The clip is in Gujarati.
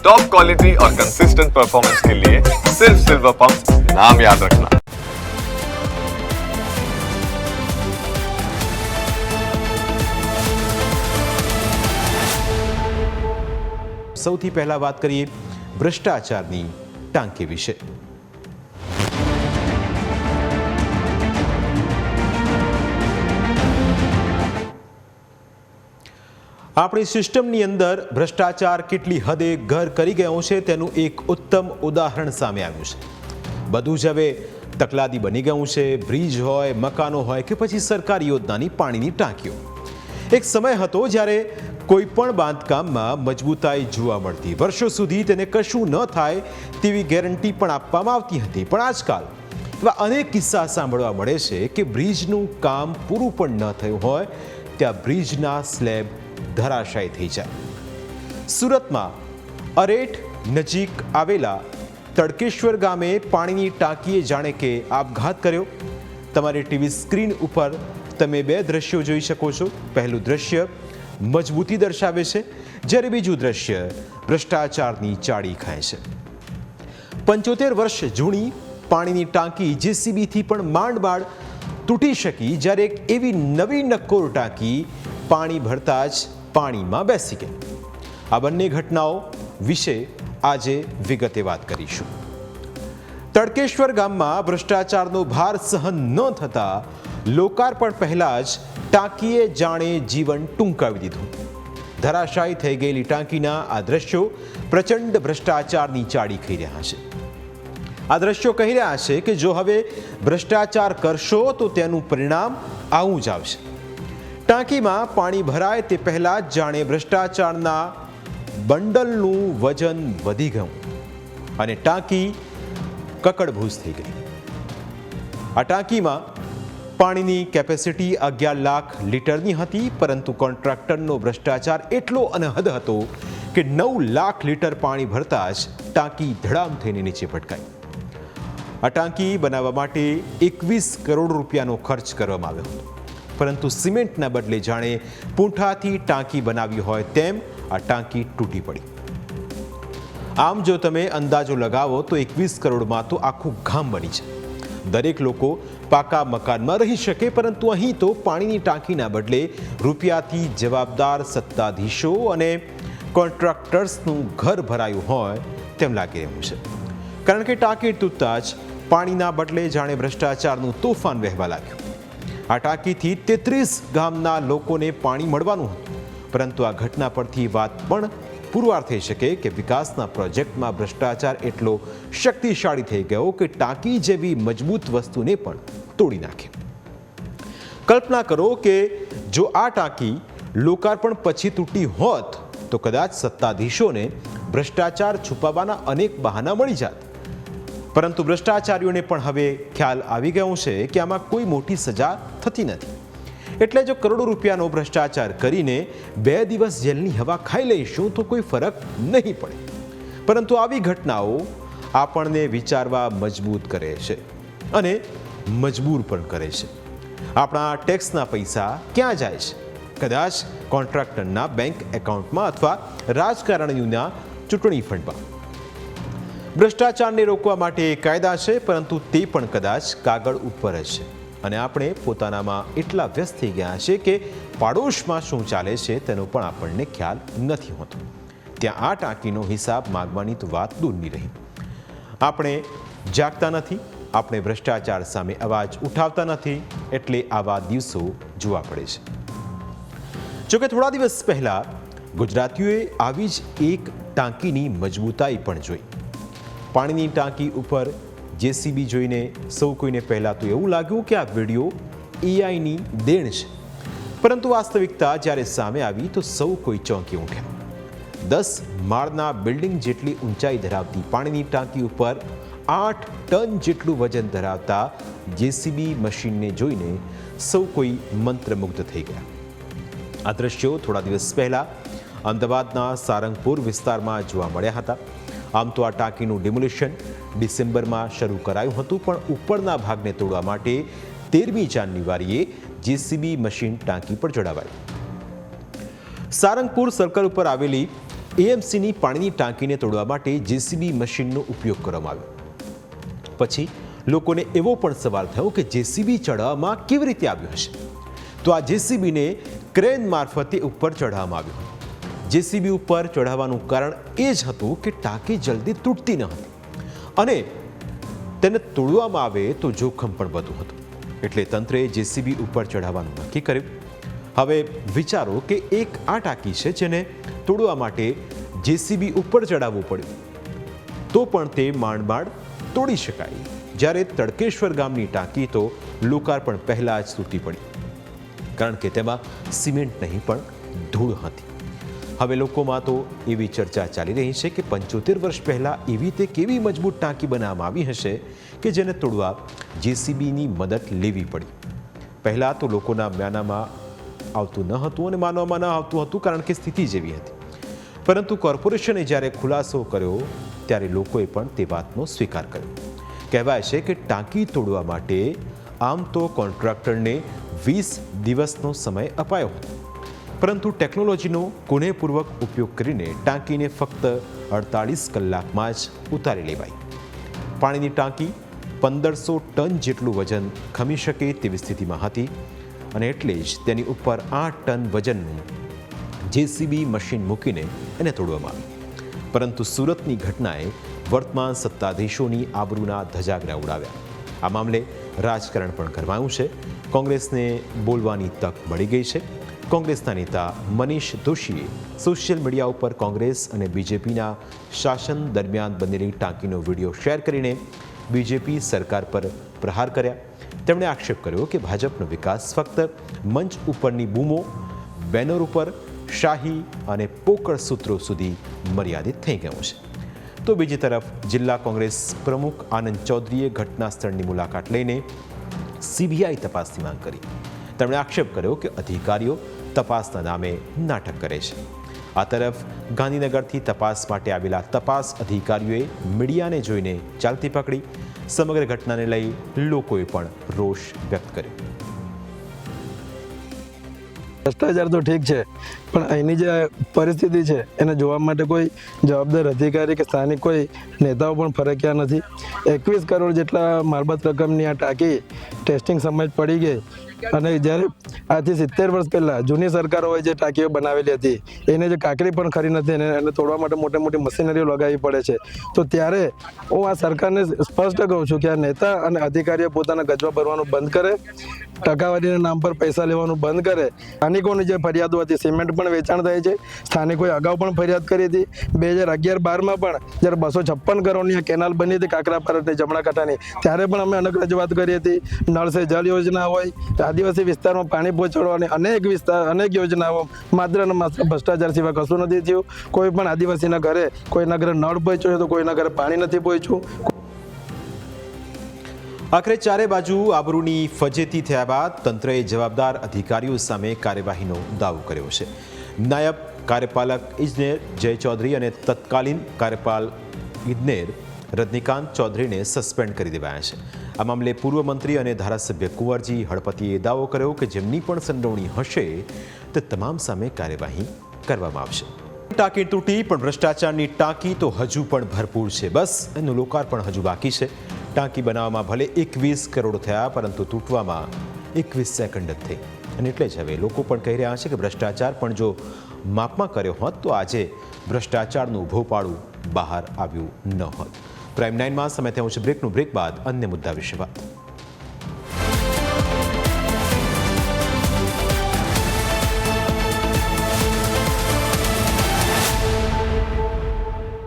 टॉप क्वालिटी और कंसिस्टेंट परफॉर्मेंस के लिए सिर्फ सिल्वर पंप नाम याद रखना સૌથી પહેલા વાત કરીએ ભ્રષ્ટાચારની ટાંકી વિશે આપણી સિસ્ટમની અંદર ભ્રષ્ટાચાર કેટલી હદે ઘર કરી ગયો છે તેનું એક ઉત્તમ ઉદાહરણ સામે આવ્યું છે. બધું જ હવે તકલાદી બની ગયું છે, બ્રિજ હોય, મકાનો હોય કે પછી સરકારી યોજનાની પાણીની ટાંકીઓ. એક સમય હતો જ્યારે કોઈ પણ બાંધકામમાં મજબૂતાઈ જોવા મળતી. વર્ષો સુધી તેને કશું ન થાય તેવી ગેરંટી પણ આપવામાં આવતી હતી. પણ આજકાલ એવા અનેક કિસ્સા સાંભળવા મળે છે કે બ્રિજનું કામ પૂરું પણ ન થયું હોય ત્યાં બ્રિજના સ્લેબ ધરાશાયી થઈ જાય સુરતમાં અરેઠ નજીક આવેલા તડકેશ્વર ગામે પાણીની ટાંકીએ જાણે કે આપઘાત કર્યો. તમારી ટીવી સ્ક્રીન ઉપર તમે બે દ્રશ્યો જોઈ શકો છો. પહેલું દ્રશ્ય મજબૂતી દર્શાવે છે, જ્યારે બીજું દ્રશ્ય ભ્રષ્ટાચારની ચાડી ખાય છે. પંચોતેર વર્ષ જૂની પાણીની ટાંકી જેસીબીથી પણ માંડ બાળ તૂટી શકી જ્યારે એક એવી નવી નક્કોર ટાંકી પાણી ભરતા જ પાણીમાં બેસી ગઈ. આ બંને ઘટનાઓ વિશે આજે વિગતે વાત કરીશું. તડકેશ્વર ગામમાં ભ્રષ્ટાચારનો ભાર સહન ન થતા લોકાર્પણ પહેલા જ ટાંકીએ જાણે જીવન ટૂંકાવી દીધું. ધરાશાયી થઈ ગયેલી ટાંકીના આ દ્રશ્યો પ્રચંડ ભ્રષ્ટાચારની ચાડી ખાઈ રહ્યા છે. આ દ્રશ્યો કહી રહ્યા છે કે જો હવે ભ્રષ્ટાચાર કરશો તો તેનું પરિણામ આવું જ આવશે. ટાંકીમાં પાણી ભરાય તે પહેલા જાણે ભ્રષ્ટાચારના બંડલનું વજન વધી ગયું અને ટાંકી કકડભૂસ થઈ ગઈ. આ ટાંકીમાં પાણીની કેપેસિટી અગિયાર લાખ લીટરની હતી, પરંતુ કોન્ટ્રાક્ટરનો ભ્રષ્ટાચાર એટલો અનહદ હતો કે નવ લાખ લીટર પાણી ભરતા જ ટાંકી ધડામ થઈને નીચે પટકાઈ આ ટાંકી બનાવવા માટે એકવીસ કરોડ રૂપિયાનો ખર્ચ કરવામાં આવ્યો હતો. પરંતુ સિમેન્ટના બદલે જાણે પૂંઠાથી ટાંકી બનાવી હોય તેમ આ ટાંકી તૂટી પડી. આમ જો તમે અંદાજો લગાવો તો એકવીસ કરોડમાં તો આખું ગામ બની છે દરેક લોકો પાકા મકાનમાં રહી શકે, પરંતુ અહીં તો પાણીની ટાંકીના બદલે રૂપિયાથી જવાબદાર સત્તાધીશો અને કોન્ટ્રાક્ટર્સનું ઘર ભરાયું હોય તેમ લાગી રહ્યું છે. કારણ કે ટાંકી તૂટતા જ પાણીના બદલે જાણે ભ્રષ્ટાચારનું તોફાન વહેવા લાગ્યું. આ ટાંકીથી તેત્રીસ ગામના લોકોને પાણી મળવાનું હતું. પરંતુ આ ઘટના પરથી વાત પણ પુરવાર થઈ શકે કે વિકાસના પ્રોજેક્ટમાં ભ્રષ્ટાચાર એટલો શક્તિશાળી થઈ ગયો કે ટાંકી જેવી મજબૂત વસ્તુને પણ તોડી નાખે. કલ્પના કરો કે જો આ ટાંકી લોકાર્પણ પછી તૂટી હોત તો કદાચ સત્તાધીશોને ભ્રષ્ટાચાર છુપાવવાના અનેક બહાના મળી જાત. પરંતુ ભ્રષ્ટાચારીઓને પણ હવે ખ્યાલ આવી ગયો છે કે આમાં કોઈ મોટી સજા થતી નથી. એટલે જો કરોડો રૂપિયાનો ભ્રષ્ટાચાર કરીને બે દિવસ જેલની હવા ખાઈ લઈશું તો કોઈ ફરક નહીં પડે. પરંતુ આવી ઘટનાઓ આપણને વિચારવા મજબૂત કરે છે અને મજબૂર પણ કરે છે. આપણા ટેક્સના પૈસા ક્યાં જાય છે? કદાચ કોન્ટ્રાક્ટરના બેંક એકાઉન્ટમાં અથવા રાજકારણીઓના ચૂંટણી ફંડમાં. ભ્રષ્ટાચારને રોકવા માટે કાયદા છે, પરંતુ તે પણ કદાચ કાગળ ઉપર જ છે. અને આપણે પોતાનામાં એટલા વ્યસ્ત થઈ ગયા છે કે પાડોશમાં શું ચાલે છે તેનો પણ આપણને ખ્યાલ નથી હોતો. ત્યાં આ ટાંકીનો હિસાબ માગવાની તો વાત દૂરની રહી. આપણે જાગતા નથી, આપણે ભ્રષ્ટાચાર સામે અવાજ ઉઠાવતા નથી, એટલે આવા દિવસો જોવા પડે છે. જોકે થોડા દિવસ પહેલા ગુજરાતીઓએ આવી જ એક ટાંકીની મજબૂતાઈ પણ જોઈ. પાણીની ટાંકી ઉપર જેસીબી જોઈને સૌ કોઈને પહેલાં તો એવું લાગ્યું કે આ વીડિયો એઆઈની દેણ છે. પરંતુ વાસ્તવિકતા જ્યારે સામે આવી તો સૌ કોઈ ચોંકી ઉઠ્યા દસ માળના બિલ્ડિંગ જેટલી ઊંચાઈ ધરાવતી પાણીની ટાંકી ઉપર આઠ ટન જેટલું વજન ધરાવતા જેસીબી મશીનને જોઈને સૌ કોઈ મંત્રમુગ્ધ થઈ ગયા. આ દ્રશ્યો થોડા દિવસ પહેલાં અમદાવાદના સારંગપુર વિસ્તારમાં જોવા મળ્યા હતા. આમ તો આ ટાંકીનું ડિમોલિશન ડિસેમ્બરમાં શરૂ કરાયું હતું, પણ ઉપરના ભાગને તોડવા માટે તેરમી જાન્યુઆરીએ જેસીબી મશીન ટાંકી પર ચડાવાઈ સારંગપુર સર્કલ ઉપર આવેલી એએમસીની પાણીની ટાંકીને તોડવા માટે જેસીબી મશીનનો ઉપયોગ કરવામાં આવ્યો. પછી લોકોને એવો પણ સવાલ થયો કે જેસીબી ચઢાવવામાં કેવી રીતે આવ્યું હશે? તો આ જેસીબીને ક્રેન મારફતે ઉપર ચઢાવવામાં આવ્યું જેસીબી ઉપર ચઢાવવાનું કારણ એ જ હતું કે ટાંકી જલ્દી તૂટતી ન હતી. અને તેને તોડવામાં આવે તો જોખમ પણ વધુ હતું. એટલે તંત્રે જેસીબી ઉપર ચઢાવવાનું નક્કી કર્યું. હવે વિચારો કે એક આ ટાંકી છે જેને તોડવા માટે જેસીબી ઉપર ચડાવવું પડ્યું. તો પણ તે માંડ માંડ તોડી શકાય. જ્યારે તડકેશ્વર ગામની ટાંકી તો લોકાર્પણ પહેલાં જ તૂટી પડી કારણ કે તેમાં સિમેન્ટ નહીં, પણ ધૂળ હતી. હવે લોકોમાં તો એવી ચર્ચા ચાલી રહી છે કે પંચોતેર વર્ષ પહેલાં એવી તે કેવી મજબૂત ટાંકી બનાવવામાં આવી હશે કે જેને તોડવા જેસીબીની મદદ લેવી પડી? પહેલાં તો લોકોના મ્યાનામાં આવતું ન હતું અને માનવામાં ન આવતું હતું કારણ કે સ્થિતિ જેવી હતી. પરંતુ કોર્પોરેશને જ્યારે ખુલાસો કર્યો, ત્યારે લોકોએ પણ તે વાતનો સ્વીકાર કર્યો. કહેવાય છે કે ટાંકી તોડવા માટે આમ તો કોન્ટ્રાક્ટરને વીસ દિવસનો સમય અપાયો હતો. પરંતુ ટેકનોલોજીનો કુનેપૂર્વક ઉપયોગ કરીને ટાંકીને ફક્ત અડતાળીસ કલાકમાં જ ઉતારી લેવાઈ પાણીની ટાંકી પંદરસો ટન જેટલું વજન ખમી શકે તેવી સ્થિતિમાં હતી અને એટલે જ તેની ઉપર આઠ ટન વજનનું જેસીબી મશીન મૂકીને એને તોડવામાં આવી. પરંતુ સુરતની ઘટનાએ વર્તમાન સત્તાધીશોની આબરૂના ધજાગરા ઉડાવ્યા. આ મામલે રાજકારણ પણ કરવાયું છે. કોંગ્રેસને બોલવાની તક મળી ગઈ છે. કોંગ્રેસના નેતા મનીષ દોશીએ સોશિયલ મીડિયા ઉપર કોંગ્રેસ અને બીજેપીના શાસન દરમિયાન બનેલી ટાંકીનો વીડિયો શેર કરીને બીજેપી સરકાર પર પ્રહાર કર્યા. તેમણે આક્ષેપ કર્યો કે ભાજપનો વિકાસ ફક્ત મંચ ઉપરની બૂમો, બેનર ઉપર શાહી અને પોકળ સૂત્રો સુધી મર્યાદિત થઈ ગયો છે. તો બીજી તરફ જિલ્લા કોંગ્રેસ પ્રમુખ આનંદ ચૌધરીએ ઘટના સ્થળની મુલાકાત લઈને સીબીઆઈ તપાસની માંગ કરી. તેમણે આક્ષેપ કર્યો કે અધિકારીઓ તપાસના નામે નાટક કરે છે. આ તરફ ગાંધીનગરથી તપાસ માટે આવેલા તપાસ અધિકારીઓએ મીડિયાને જોઈને ચાલતી પકડી. સમગ્ર ઘટનાને લઈ લોકોએ પણ રોષ વ્યક્ત કર્યો. ભ્રષ્ટાચાર તો ઠીક છે. પણ અહીંની જે પરિસ્થિતિ છે, એને જોવા માટે કોઈ જવાબદાર અધિકારી કે સ્થાનિક કોઈ નેતાઓ પણ ફરક્યા નથી. એકવીસ કરોડ જેટલા મારબત રકમની આ ટાંકી ટેસ્ટિંગ સમજ પડી ગઈ. અને જ્યારે આજથી સિત્તેર વર્ષ પહેલાં જૂની સરકારોએ જે ટાંકીઓ બનાવેલી હતી, એને જે કાંકરી પણ ખરી નથી, એને એને તોડવા માટે મોટી મોટી મશીનરીઓ લગાવવી પડે છે. તો ત્યારે હું આ સરકારને સ્પષ્ટ કહું છું કે આ નેતા અને અધિકારીઓ પોતાના ગજવા ભરવાનું બંધ કરે, ટકાવારીના નામ પર પૈસા લેવાનું બંધ કરે. સ્થાનિકોની જે ફરિયાદો હતી, સિમેન્ટ પણ વેચાણ થાય છે. સ્થાનિકોએ અગાઉ પણ ફરિયાદ કરી હતી. બે હજાર અગિયાર બારમાં પણ જ્યારે બસો છપ્પન કરોડની આ કેનાલ બની હતી કાકરા ભારતની જમણા કાંઠાની, ત્યારે પણ અમે અનેક રજૂઆત કરી હતી. નળ સે જલ યોજના હોય, આદિવાસી વિસ્તારમાં પાણી પહોંચાડવાની અનેક વિસ્તાર, અનેક યોજનાઓ માત્ર ને માત્ર ભ્રષ્ટાચાર સિવાય કશું નથી થયું. કોઈ પણ આદિવાસીના ઘરે કોઈના ઘરે નળ પહોંચ્યો તો કોઈના ઘરે પાણી નથી પહોંચ્યું. આખરે ચારે બાજુ આબરૂની ફજેતી થયા બાદ તંત્રએ જવાબદાર અધિકારીઓ સામે કાર્યવાહીનો દાવો કર્યો છે. નાયબ કાર્યપાલક ઇજનેર જય ચૌધરી અને તત્કાલીન કાર્યપાલ ઇજનેર રજનીકાંત ચૌધરીને સસ્પેન્ડ કરી દેવાયા છે. આ મામલે પૂર્વ મંત્રી અને ધારાસભ્ય કુંવરજી હળપતિએ દાવો કર્યો કે જેમની પણ સંડોવણી હશે, તે તમામ સામે કાર્યવાહી કરવામાં આવશે. ટાંકી તૂટી, પણ ભ્રષ્ટાચારની ટાંકી તો હજુ પણ ભરપૂર છે. બસ, એનું લોકાર્પણ હજુ બાકી છે. ટાંકી બનાવવામાં ભલે એકવીસ કરોડ થયા, પરંતુ તૂટવામાં એકવીસ સેકન્ડ જ થઈ. અને એટલે જ હવે લોકો પણ કહી રહ્યા છે કે ભ્રષ્ટાચાર પણ જો માપમાં કર્યો હોત, તો આજે ભ્રષ્ટાચારનું ભોપાળું બહાર આવ્યું ન હોત. પ્રાઇમ નાઇનમાં સમય થયું છે. બ્રેકનું બ્રેક બાદ અન્ય મુદ્દા વિશે વાત.